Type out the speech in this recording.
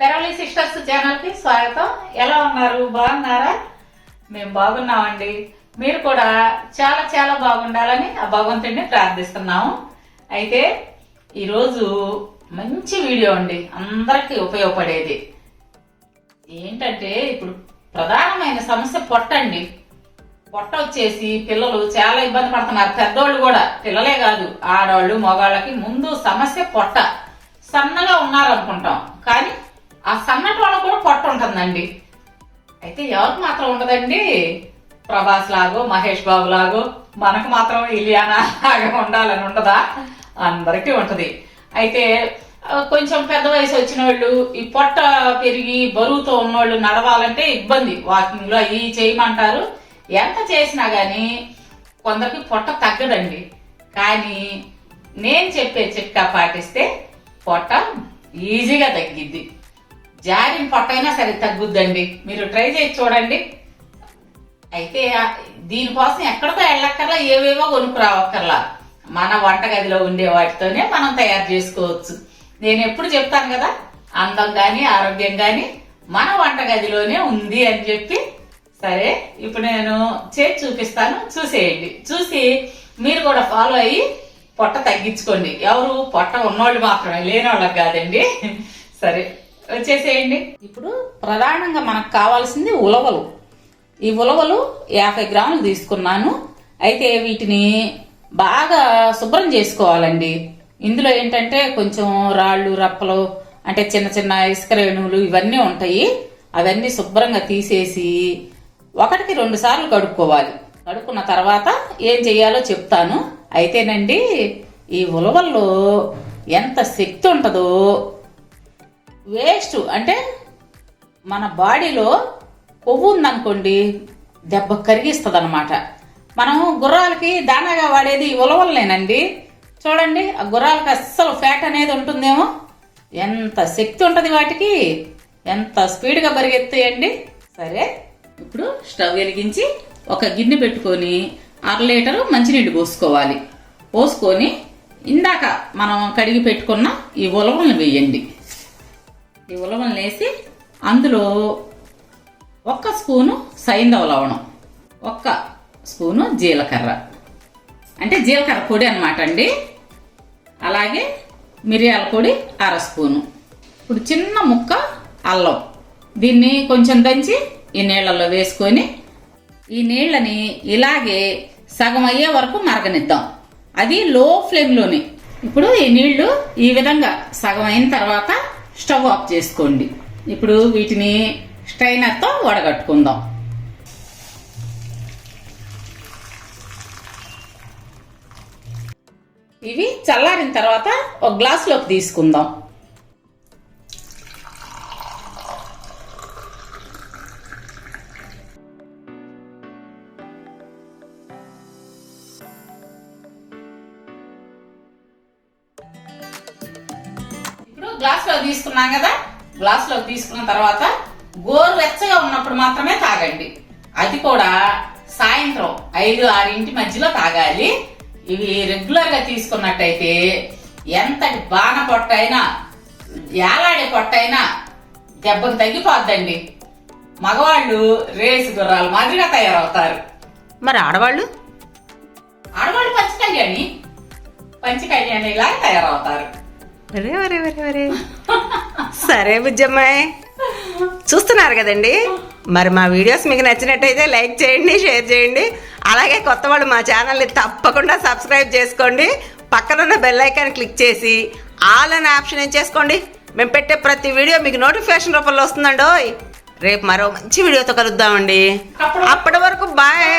Peravali sisters ఛానల్కి స్వాగతం. ఎలా ఉన్నారు? బాగున్నారా? మేము బాగున్నామండి. మీరు కూడా చాలా చాలా బాగుండాలని ఆ భగవంతుడిని ప్రార్థిస్తున్నాము. అయితే ఈరోజు మంచి వీడియో అండి. అందరికీ ఉపయోగపడేది. ఏంటంటే ఇప్పుడు ప్రధానమైన సమస్య పొట్ట అండి. పొట్ట వచ్చేసి పిల్లలు చాలా ఇబ్బంది పడుతున్నారు. పెద్దోళ్ళు కూడా. పిల్లలే కాదు. ఆడవాళ్ళు మగవాళ్ళకి ముందు సమస్య పొట్ట. సన్నగా ఉన్నారు అనుకుంటాం కానీ ఆ సన్నటి వాళ్ళకు కూడా పొట్ట ఉంటుందండి. అయితే ఎవరికి మాత్రం ఉండదండి? ప్రభాస్ లాగో మహేష్ బాబు లాగో మనకు మాత్రం ఇలియానా లాగా ఉండాలని ఉండదా? అందరికీ ఉంటది. అయితే కొంచెం పెద్ద వయసు వచ్చిన వాళ్ళు ఈ పొట్ట పెరిగి బరువుతో ఉన్నోళ్ళు నడవాలంటే ఇబ్బంది. వాకింగ్లో అవి చేయమంటారు. ఎంత చేసినా కానీ కొందరికి పొట్ట తగ్గదండి. కానీ నేను చెప్పే చిట్కా పాటిస్తే పొట్ట ఈజీగా తగ్గిద్ది. జారిన పొట్ట అయినా సరే తగ్గుద్దండి. మీరు ట్రై చేసి చూడండి. అయితే దీనికోసం ఎక్కడికో వెళ్ళక్కర్లా ఏవేవో కొనుక్కురావక్కర్లా మన వంటగదిలో ఉండే వాటితోనే మనం తయారు చేసుకోవచ్చు. నేను ఎప్పుడు చెప్తాను కదా అందం కానీ ఆరోగ్యం కానీ మన వంటగదిలోనే ఉంది అని చెప్పి. సరే ఇప్పుడు నేను చేసి చూపిస్తాను. చూసేయండి. చూసి మీరు కూడా ఫాలో అయ్యి పొట్ట తగ్గించుకోండి. ఎవరు పొట్ట ఉన్నోళ్ళు మాత్రమే లేని వాళ్ళకి కాదండి. సరే. వచ్చేసేయండి. ఇప్పుడు ప్రధానంగా మనకు కావాల్సింది ఉలవలు. ఈ ఉలవలు యాభై గ్రాములు తీసుకున్నాను. అయితే వీటిని బాగా శుభ్రం చేసుకోవాలండి. ఇందులో ఏంటంటే కొంచెం రాళ్ళు రప్పలు అంటే చిన్న చిన్న ఇసుక రేణువులు ఇవన్నీ ఉంటాయి. అవన్నీ శుభ్రంగా తీసేసి ఒకటికి రెండు సార్లు కడుక్కోవాలి. కడుక్కున్న తర్వాత ఏం చెయ్యాలో చెప్తాను. అయితేనండి ఈ ఉలవల్లో ఎంత శక్తి ఉంటుందో వేస్ట్. అంటే మన బాడీలో కొవ్వు ఉందనుకోండి దెబ్బ కరిగిస్తుంది అనమాట మనం గుర్రాలకి దానాగా వాడేది ఈ ఉలవలనేనండి చూడండి ఆ గుర్రాలకి అస్సలు ఫ్యాట్ అనేది ఉంటుందేమో. ఎంత శక్తి ఉంటుంది వాటికి. ఎంత స్పీడ్గా పరిగెత్తాయండి. సరే ఇప్పుడు స్టవ్ వెలిగించి ఒక గిన్నె పెట్టుకొని అర లీటరు మంచినీళ్ళు పోసుకోవాలి. పోసుకొని ఇందాక మనం కడిగి పెట్టుకున్న ఈ ఉలవలను వేయండి. ఈ ఉలవలను వేసి అందులో ఒక్క స్పూను సైంధవ లవణం ఒక్క స్పూను జీలకర్ర. అంటే జీలకర్ర పొడి అనమాట అండి. అలాగే మిరియాల పొడి అర స్పూను. ఇప్పుడు చిన్న ముక్క అల్లం. దీన్ని కొంచెం దంచి ఈ నీళ్ళల్లో వేసుకొని ఈ నీళ్ళని ఇలాగే సగం అయ్యే వరకు మరగనిద్దాం. అది లో ఫ్లేమ్లోనే. ఇప్పుడు ఈ నీళ్ళు ఈ విధంగా సగం అయిన తర్వాత స్టవ్ ఆఫ్ చేసుకోండి. ఇప్పుడు వీటిని స్ట్రైనర్తో వడగట్టుకుందాం. ఇవి చల్లారిన తర్వాత ఒక గ్లాసులోకి తీసుకుందాం. ఇప్పుడు గ్లాస్లో తీసుకున్నాం కదా? గ్లాస్లో తీసుకున్న తర్వాత గోరు వెచ్చగా ఉన్నప్పుడు మాత్రమే తాగండి. అది కూడా సాయంత్రం ఐదు ఆరింటి మధ్యలో తాగాలి. ఇవి రెగ్యులర్గా తీసుకున్నట్టయితే ఎంతటి బాణ పొట్టైనా ఏలాడే పొట్టైనా దెబ్బకు తగ్గిపోద్దండి. మగవాళ్ళు రేసు గుర్రాలు మాదిరిగా తయారవుతారు. మరి ఆడవాళ్ళు? ఆడవాళ్ళు పంచ కళ్యాణి పంచ కళ్యాణి లాగా తయారవుతారు. వరే వరే వరే వరే సరే బుజ్జమ్మాయి. చూస్తున్నారు కదండి? మరి మా వీడియోస్ మీకు నచ్చినట్టయితే లైక్ చేయండి షేర్ చేయండి. అలాగే కొత్త వాళ్ళు మా ఛానల్ని తప్పకుండా సబ్స్క్రైబ్ చేసుకోండి. పక్కన ఉన్న బెల్ ఐకాన్ క్లిక్ చేసి ఆల్ అనే ఆప్షన్ చేసుకోండి మేము పెట్టే ప్రతి వీడియో మీకు నోటిఫికేషన్ రూపంలో వస్తుందండోయ్. రేపు మరో మంచి వీడియోతో కలుద్దామండి. అప్పటి వరకు బాయ్.